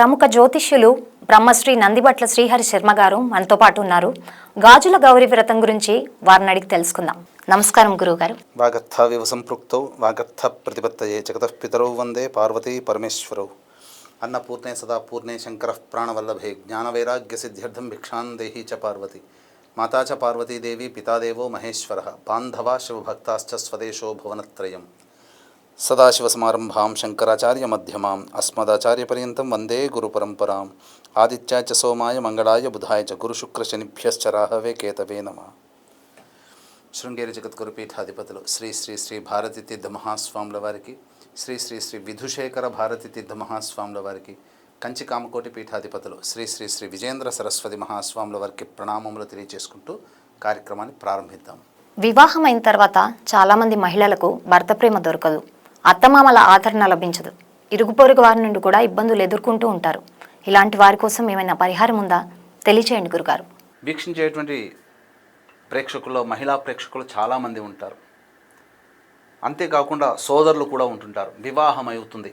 ప్రముఖ జ్యోతిష్యులు బ్రహ్మశ్రీ నందిబట్ల శ్రీహరి శర్మ గారు మనతో పాటు ఉన్నారు. గాజుల గౌరీ వ్రతం గురించి వారిని అడిగి తెలుసుకుందాం. నమస్కారం గురువుగారు. వాగర్థావివ సంపృక్తౌ వాగర్థ ప్రతిపత్తయే జగతః పితరౌ వందే పార్వతీ పరమేశ్వరౌ. అన్నపూర్ణే సదా పూర్ణే శంకర ప్రాణవల్లభే జ్ఞానవైరాగ్య సిద్ధ్యర్థం భిక్షాన్ దేహి చ పార్వతి. మాతా చ పార్వతీదేవి పితాదేవో మహేశ్వర. బాంధవా శివభక్తాశ్చ స్వదేశో భువనత్రయం. సదాశివసమారంభాం శంకరాచార్యమధ్యమాం అస్మదాచార్యపర్యంతం వందే గురుపరంపరాం ఆదిత్యాయ చ సోమాయ మంగళాయ బుధాయ చ గురుశుక్రశనిభ్యశ్చ రాహవే కేతవే నమ శృంగేరి జగద్గురు పీఠాధిపతులు శ్రీ శ్రీ శ్రీ భారతి తీర్థ మహాస్వాముల వారికి శ్రీ శ్రీ శ్రీ విధుశేఖర భారతి తీర్థ మహాస్వాముల వారికి కంచి కామకోటి పీఠాధిపతులు శ్రీ శ్రీ శ్రీ విజేంద్ర సరస్వతి మహాస్వాముల వారికి ప్రణామములు తెలియజేసుకుంటూ కార్యక్రమాన్ని ప్రారంభిద్దాం। వివాహం అయిన తర్వాత చాలామంది మహిళలకు భర్త ప్రేమ దొరకదు. అత్తమామల ఆదరణ లభించదు. ఇరుగు పొరుగు వారి నుండి కూడా ఇబ్బందులు ఎదుర్కొంటూ ఉంటారు. ఇలాంటి వారి కోసం ఏమైనా పరిహారం ఉందా? తెలియచేయండి గురుగారు. వీక్షించేటువంటి ప్రేక్షకుల్లో మహిళా ప్రేక్షకులు చాలామంది ఉంటారు. అంతేకాకుండా సోదరులు కూడా ఉంటుంటారు. వివాహం అవుతుంది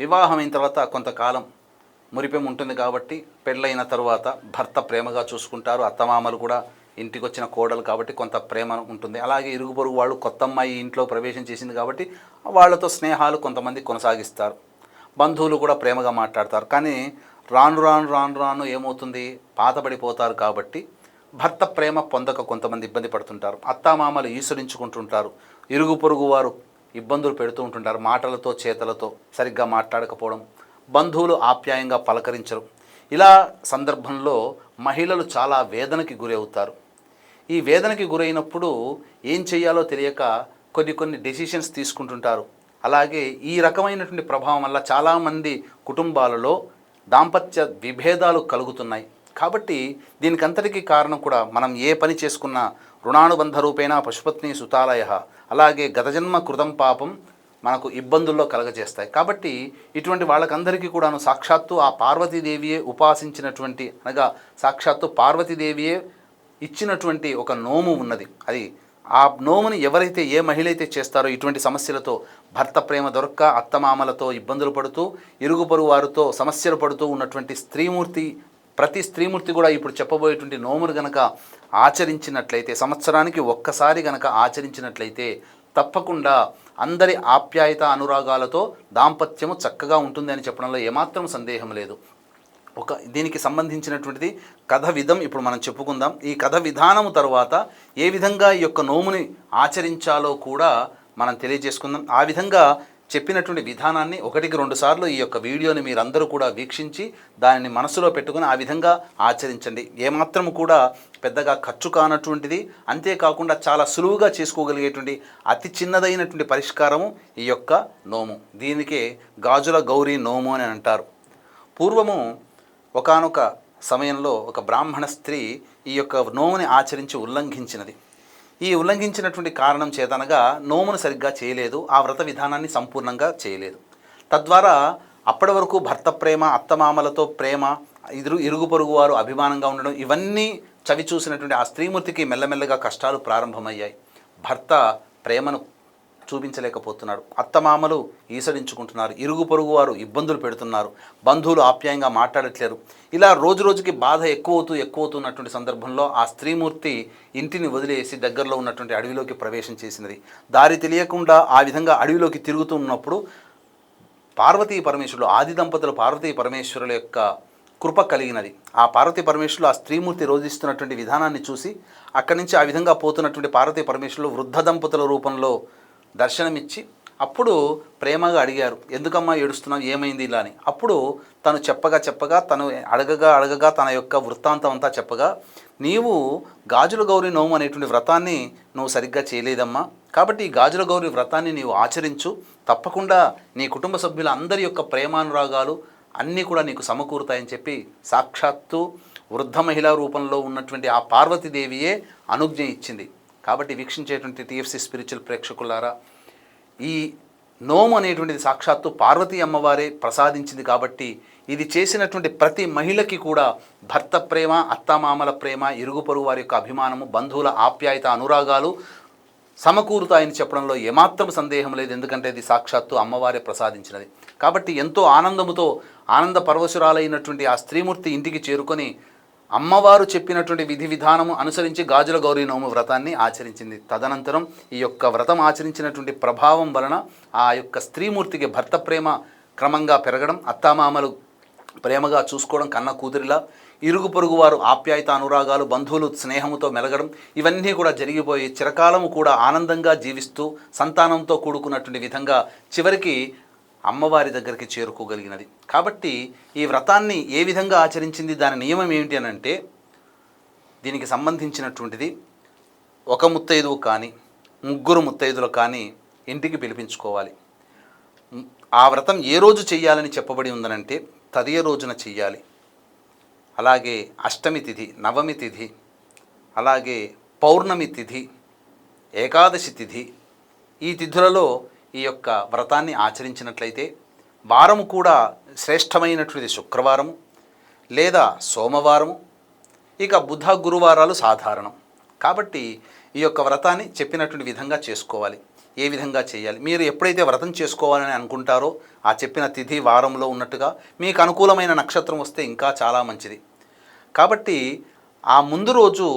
వివాహం అయిన తర్వాత కొంతకాలం మురిపెం ఉంటుంది కాబట్టి పెళ్ళైన తర్వాత భర్త ప్రేమగా చూసుకుంటారు. అత్తమామలు కూడా ఇంటికి వచ్చిన కోడలు కాబట్టి కొంత ప్రేమ ఉంటుంది. అలాగే ఇరుగు పొరుగు వాళ్ళు కొత్త అమ్మాయి ఇంట్లో ప్రవేశం చేసింది కాబట్టి వాళ్ళతో స్నేహాలు కొంతమంది కొనసాగిస్తారు. బంధువులు కూడా ప్రేమగా మాట్లాడతారు. కానీ రాను రాను రాను రాను ఏమవుతుంది? పాతబడిపోతారు కాబట్టి భర్త ప్రేమ పొందక కొంతమంది ఇబ్బంది పడుతుంటారు. అత్తామామలు ఈసరించుకుంటుంటారు. ఇరుగు పొరుగు వారు ఇబ్బందులు పెడుతూ ఉంటుంటారు. మాటలతో చేతలతో సరిగ్గా మాట్లాడకపోవడం బంధువులు ఆప్యాయంగా పలకరించరు. ఇలా సందర్భంలో మహిళలు చాలా వేదనకి గురి అవుతారు ఈ వేదనకి గురైనప్పుడు ఏం చేయాలో తెలియక కొన్ని కొన్ని డెసిషన్స్ తీసుకుంటుంటారు. అలాగే ఈ రకమైనటువంటి ప్రభావం వల్ల చాలామంది కుటుంబాలలో దాంపత్య విభేదాలు కలుగుతున్నాయి. కాబట్టి దీనికంతటికీ కారణం కూడా మనం ఏ పని చేసుకున్నా రుణానుబంధ రూపేణ పశుపత్ని సుతాలయ అలాగే గతజన్మ కృతం పాపం మనకు ఇబ్బందుల్లో కలగజేస్తాయి. కాబట్టి ఇటువంటి వాళ్ళకందరికీ కూడాను సాక్షాత్తు ఆ పార్వతీదేవియే ఉపాసించినటువంటి అనగా సాక్షాత్తు పార్వతీదేవియే ఇచ్చినటువంటి ఒక నోము ఉన్నది. అది ఆ నోముని ఎవరైతే ఏ మహిళ అయితే చేస్తారో ఇటువంటి సమస్యలతో భర్త ప్రేమ దొరక్క అత్తమామలతో ఇబ్బందులు పడుతూ ఇరుగు పొరుగు వారితో సమస్యలు పడుతూ ఉన్నటువంటి స్త్రీమూర్తి ప్రతి స్త్రీమూర్తి కూడా ఇప్పుడు చెప్పబోయేటువంటి నోమును గనక ఆచరించినట్లయితే సంవత్సరానికి ఒక్కసారి గనక ఆచరించినట్లయితే తప్పకుండా అందరి ఆప్యాయత అనురాగాలతో దాంపత్యము చక్కగా ఉంటుంది అని చెప్పడంలో ఏమాత్రం సందేహం లేదు. ఒక దీనికి సంబంధించినటువంటిది కథ విధం ఇప్పుడు మనం చెప్పుకుందాం. ఈ కథ విధానము తరువాత ఏ విధంగా ఈ యొక్క నోముని ఆచరించాలో కూడా మనం తెలియజేసుకుందాం. ఆ విధంగా చెప్పినటువంటి విధానాన్ని ఒకటికి రెండు సార్లు ఈ యొక్క వీడియోని మీరందరూ కూడా వీక్షించి దానిని మనసులో పెట్టుకుని ఆ విధంగా ఆచరించండి. ఏమాత్రం కూడా పెద్దగా ఖర్చు కానటువంటిది అంతేకాకుండా చాలా సులువుగా చేసుకోగలిగేటువంటి అతి చిన్నదైనటువంటి పరిష్కారము ఈ యొక్క నోము. దీనికే గాజుల గౌరీ నోము అని అంటారు. పూర్వము ఒకానొక సమయంలో ఒక బ్రాహ్మణ స్త్రీ ఈ యొక్క నోముని ఆచరించి ఉల్లంఘించినది. ఈ ఉల్లంఘించినటువంటి కారణం చేతనగా నోమును సరిగ్గా చేయలేదు ఆ వ్రత విధానాన్ని సంపూర్ణంగా చేయలేదు. తద్వారా అప్పటి వరకు భర్త ప్రేమ అత్తమామలతో ప్రేమ ఇరు ఇరుగు పొరుగు వారు అభిమానంగా ఉండడం ఇవన్నీ చవి చూసినటువంటి ఆ స్త్రీమూర్తికి మెల్లమెల్లగా కష్టాలు ప్రారంభమయ్యాయి. భర్త ప్రేమను చూపించలేకపోతున్నాడు అత్తమామలు ఈసడించుకుంటున్నారు. ఇరుగు పొరుగు వారు ఇబ్బందులు పెడుతున్నారు. బంధువులు ఆప్యాయంగా మాట్లాడట్లేరు. ఇలా రోజు రోజుకి బాధ ఎక్కువవుతూ ఎక్కువవుతున్నటువంటి సందర్భంలో ఆ స్త్రీమూర్తి ఇంటిని వదిలేసి దగ్గరలో ఉన్నటువంటి అడవిలోకి ప్రవేశం చేసినది. దారి తెలియకుండా ఆ విధంగా అడవిలోకి తిరుగుతూ ఉన్నప్పుడు పార్వతీ పరమేశ్వరులు ఆది దంపతులు పార్వతీ పరమేశ్వరుల యొక్క కృప కలిగినది. ఆ పార్వతీ పరమేశ్వరులు ఆ స్త్రీమూర్తి రోధిస్తున్నటువంటి విధానాన్ని చూసి అక్కడి నుంచి ఆ విధంగా పోతున్నటువంటి పార్వతీ పరమేశ్వరులు వృద్ధ దంపతుల రూపంలో దర్శనమిచ్చి అప్పుడు ప్రేమగా అడిగారు ఎందుకమ్మా ఏడుస్తున్నావు? ఏమైంది ఇలా? అని. అప్పుడు తను చెప్పగా చెప్పగా తను అడగగా అడగగా తన యొక్క వృత్తాంతం అంతా చెప్పగా నీవు గాజుల గౌరి నోము అనేటువంటి వ్రతాన్ని నువ్వు సరిగ్గా చేయలేదమ్మా. కాబట్టి ఈ గాజుల గౌరి వ్రతాన్ని నీవు ఆచరించు. తప్పకుండా నీ కుటుంబ సభ్యుల అందరి యొక్క ప్రేమానురాగాలు అన్నీ కూడా నీకు సమకూరుతాయని చెప్పి సాక్షాత్తు వృద్ధ మహిళా రూపంలో ఉన్నటువంటి ఆ పార్వతీదేవియే అనుజ్ఞ ఇచ్చింది. కాబట్టి వీక్షించేటువంటి టిఎఫ్సి స్పిరిచువల్ ప్రేక్షకులారా ఈ నోము అనేటువంటిది సాక్షాత్తు పార్వతీ అమ్మవారే ప్రసాదించింది కాబట్టి ఇది చేసినటువంటి ప్రతి మహిళకి కూడా భర్త ప్రేమ అత్తమామల ప్రేమ ఇరుగు పొరుగు వారి యొక్క అభిమానము బంధువుల ఆప్యాయత అనురాగాలు సమకూరుతాయని చెప్పడంలో ఏమాత్రం సందేహం లేదు. ఎందుకంటే ఇది సాక్షాత్తు అమ్మవారే ప్రసాదించినది. కాబట్టి ఎంతో ఆనందముతో ఆనంద పరవశురాలైనటువంటి ఆ స్త్రీమూర్తి ఇంటికి చేరుకొని అమ్మవారు చెప్పినటువంటి విధి విధానము అనుసరించి గాజుల గౌరీ నోము వ్రతాన్ని ఆచరించింది. తదనంతరం ఈ యొక్క వ్రతం ఆచరించినటువంటి ప్రభావం వలన ఆ యొక్క స్త్రీమూర్తికి భర్త ప్రేమ క్రమంగా పెరగడం అత్తామామలు ప్రేమగా చూసుకోవడం కన్న కూతురిలా ఇరుగు పొరుగు వారు ఆప్యాయత అనురాగాలు బంధువులు స్నేహముతో మెలగడం ఇవన్నీ కూడా జరిగిపోయి చిరకాలము కూడా ఆనందంగా జీవిస్తూ సంతానంతో కూడుకున్నటువంటి విధంగా చివరికి అమ్మవారి దగ్గరికి చేరుకోగలిగినది. కాబట్టి ఈ వ్రతాన్ని ఏ విధంగా ఆచరించింది దాని నియమం ఏమిటి అని అంటే దీనికి సంబంధించినటువంటిది ఒక ముత్తైదువు కానీ ముగ్గురు ముత్తైదులు కానీ ఇంటికి పిలిపించుకోవాలి. ఆ వ్రతం ఏ రోజు చెయ్యాలని చెప్పబడి ఉందనంటే తదియ రోజున చెయ్యాలి. అలాగే అష్టమి తిథి నవమి తిథి అలాగే పౌర్ణమి తిథి ఏకాదశి తిథి ఈ తిథులలో ఈ యొక్క వ్రతాన్ని ఆచరించినట్లయితే వారము కూడా శ్రేష్టమైనటువంటిది శుక్రవారము లేదా సోమవారము ఇక బుధ గురువారాలు సాధారణం. కాబట్టి ఈ యొక్క వ్రతాన్ని చెప్పినటువంటి విధంగా చేసుకోవాలి. ఏ విధంగా చేయాలి? మీరు ఎప్పుడైతే వ్రతం చేసుకోవాలని అనుకుంటారో ఆ చెప్పిన తిథి వారంలో ఉన్నట్టుగా మీకు అనుకూలమైన నక్షత్రం వస్తే ఇంకా చాలా మంచిది. కాబట్టి ఆ ముందు రోజు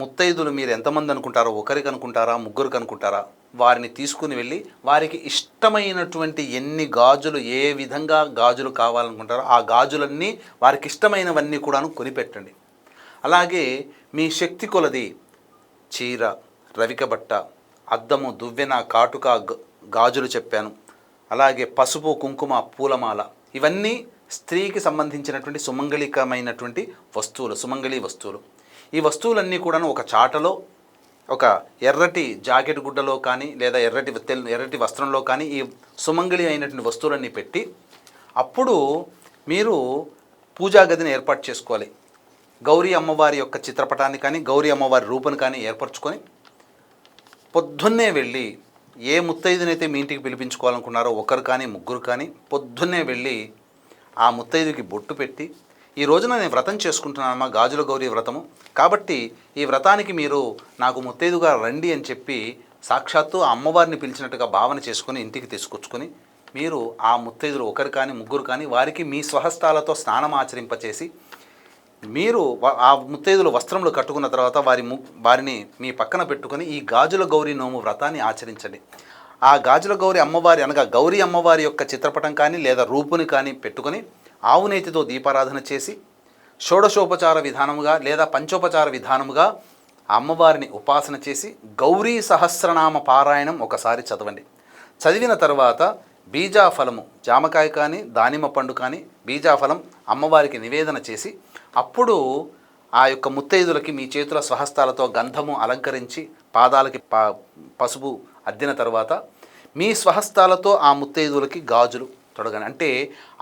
ముత్తైదులు మీరు ఎంతమంది అనుకుంటారో ఒకరికి అనుకుంటారా ముగ్గురికి అనుకుంటారా? వారిని తీసుకుని వెళ్ళి వారికి ఇష్టమైనటువంటి ఎన్ని గాజులు ఏ విధంగా గాజులు కావాలనుకుంటారో ఆ గాజులన్నీ వారికి ఇష్టమైనవన్నీ కూడాను కొనిపెట్టండి. అలాగే మీ శక్తి కొలది చీర రవికబట్ట అద్దము దువ్వెన కాటుక గాజులు చెప్పాను. అలాగే పసుపు కుంకుమ పూలమాల ఇవన్నీ స్త్రీకి సంబంధించినటువంటి సుమంగళికమైనటువంటి వస్తువులు సుమంగళి వస్తువులు. ఈ వస్తువులన్నీ కూడాను ఒక చాటలో ఒక ఎర్రటి జాకెట్ గుడ్డలో కానీ లేదా ఎర్రటి తెల్ ఎర్రటి వస్త్రంలో కానీ ఈ సుమంగళి అయినటువంటి వస్తువులన్నీ పెట్టి అప్పుడు మీరు పూజా గదిని ఏర్పాటు చేసుకోవాలి. గౌరీ అమ్మవారి యొక్క చిత్రపటాన్ని కానీ గౌరీ అమ్మవారి రూపను కానీ ఏర్పరచుకొని పొద్దున్నే వెళ్ళి ఏ ముత్తైదునైతే మీ ఇంటికి పిలిపించుకోవాలనుకున్నారో ఒకరు కానీ ముగ్గురు కానీ పొద్దున్నే వెళ్ళి ఆ ముత్తైదుకి బొట్టు పెట్టి ఈ రోజున నేను వ్రతం చేసుకుంటున్నానమ్మా గాజుల గౌరీ వ్రతము. కాబట్టి ఈ వ్రతానికి మీరు నాకు ముత్తైదుగా రండి అని చెప్పి సాక్షాత్తు ఆ అమ్మవారిని పిలిచినట్టుగా భావన చేసుకుని ఇంటికి తీసుకొచ్చుకొని మీరు ఆ ముత్తైదులు ఒకరు కానీ ముగ్గురు కానీ వారికి మీ స్వహస్తాలతో స్నానం ఆచరింపచేసి మీరు ఆ ముత్తైదులు వస్త్రములు కట్టుకున్న తర్వాత వారి ము వారిని మీ పక్కన పెట్టుకొని ఈ గాజుల గౌరీ నోము వ్రతాన్ని ఆచరించండి. ఆ గాజుల గౌరి అమ్మవారి అనగా గౌరీ అమ్మవారి యొక్క చిత్రపటం కానీ లేదా రూపుని కానీ పెట్టుకొని ఆవు నేతితో దీపారాధన చేసి షోడశోపచార విధానముగా లేదా పంచోపచార విధానముగా అమ్మవారిని ఉపాసన చేసి గౌరీ సహస్రనామ పారాయణం ఒకసారి చదవండి. చదివిన తర్వాత బీజాఫలము జామకాయ కానీ దానిమ్మ పండు కానీ బీజాఫలం అమ్మవారికి నివేదన చేసి అప్పుడు ఆ యొక్క ముత్తైదులకి మీ చేతుల స్వహస్తాలతో గంధము అలంకరించి పాదాలకి పసుపు అద్దిన తర్వాత మీ స్వహస్తాలతో ఆ ముత్తైదులకి గాజులు తొడగని అంటే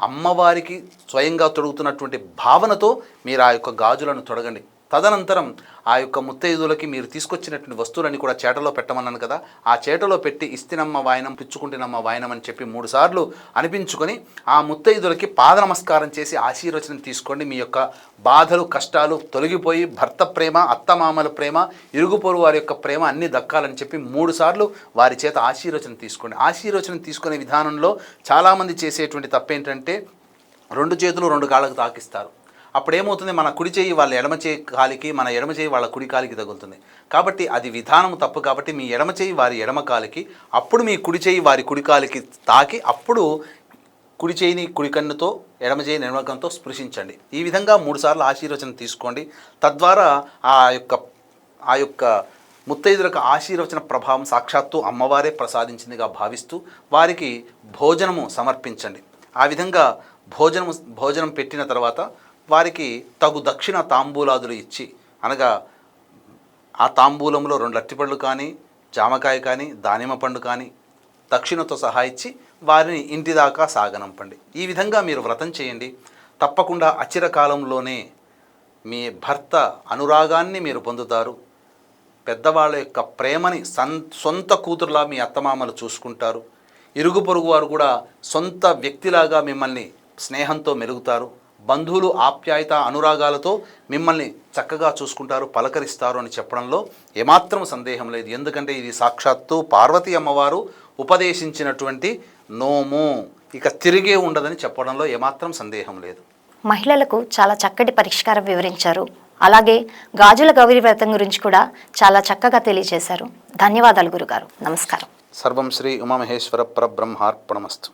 అమ్మవారికి స్వయంగా తొడుగుతున్నటువంటి భావనతో మీరు ఆ యొక్క గాజులను తొడగండి. తదనంతరం ఆ యొక్క ముత్తైదులకి మీరు తీసుకొచ్చినటువంటి వస్తువులన్నీ కూడా చేటలో పెట్టమన్నాను కదా ఆ చేటలో పెట్టి ఇస్తినమ్మ వాయనం పిచ్చుకుంటేనమ్మ వాయనం అని చెప్పి మూడు సార్లు అనిపించుకొని ఆ ముత్తైదులకి పాద నమస్కారం చేసి ఆశీర్వచనం తీసుకోండి. మీ యొక్క బాధలు కష్టాలు తొలగిపోయి భర్త ప్రేమ అత్తమామల ప్రేమ ఇరుగు పొరుగు వారి యొక్క ప్రేమ అన్నీ దక్కాలని చెప్పి మూడు సార్లు వారి చేత ఆశీర్వచనం తీసుకోండి. ఆశీర్వచనం తీసుకునే విధానంలో చాలామంది చేసేటువంటి తప్పేంటంటే రెండు చేతులు రెండు కాళ్ళకు తాకిస్తారు. అప్పుడు ఏమవుతుంది మన కుడి చేయి వాళ్ళ ఎడమ చేయి కాలికి మన ఎడమ చేయి వాళ్ళ కుడి కాలికి తగులుతుంది. కాబట్టి అది విధానం తప్పు కాబట్టి మీ ఎడమ చేయి వారి ఎడమ కాలికి అప్పుడు మీ కుడి చేయి వారి కుడి కాలికి తాకి అప్పుడు కుడి చేయిని కుడి కన్నుతో ఎడమ చేయి నిర్మకంతో స్పృశించండి. ఈ విధంగా మూడుసార్లు ఆశీర్వచనం తీసుకోండి. తద్వారా ఆ యొక్క ఆ యొక్క ముత్తైదులకు ఆశీర్వచన ప్రభావం సాక్షాత్తు అమ్మవారే ప్రసాదించిందిగా భావిస్తూ వారికి భోజనము సమర్పించండి. ఆ విధంగా భోజనము భోజనం పెట్టిన తర్వాత వారికి తగు దక్షిణ తాంబూలాదులు ఇచ్చి అనగా ఆ తాంబూలంలో రెండు అట్టిపళ్ళు కానీ జామకాయ కానీ దానిమ్మ పండు కానీ దక్షిణతో సహా ఇచ్చి వారిని ఇంటి దాకా సాగనంపండి. ఈ విధంగా మీరు వ్రతం చేయండి. తప్పకుండా అచిర కాలంలోనే మీ భర్త అనురాగాన్ని మీరు పొందుతారు. పెద్దవాళ్ళ యొక్క ప్రేమని సన్ సొంత కూతురులా మీ అత్తమామలు చూసుకుంటారు. ఇరుగు పొరుగు వారు కూడా సొంత వ్యక్తిలాగా మిమ్మల్ని స్నేహంతో మెలుగుతారు. బంధువులు ఆప్యాయత అనురాగాలతో మిమ్మల్ని చక్కగా చూసుకుంటారు పలకరిస్తారు అని చెప్పడంలో ఏమాత్రం సందేహం లేదు. ఎందుకంటే ఇది సాక్షాత్తు పార్వతీ అమ్మవారు ఉపదేశించినటువంటి నోము. ఇక తిరిగే ఉండదని చెప్పడంలో ఏమాత్రం సందేహం లేదు. మహిళలకు చాలా చక్కటి పరిష్కారం వివరించారు. అలాగే గాజుల గౌరీ వ్రతం గురించి కూడా చాలా చక్కగా తెలియజేశారు. ధన్యవాదాలు గురుగారు. నమస్కారం. సర్వం శ్రీ ఉమామహేశ్వర పరబ్రహ్మార్పణమస్తు.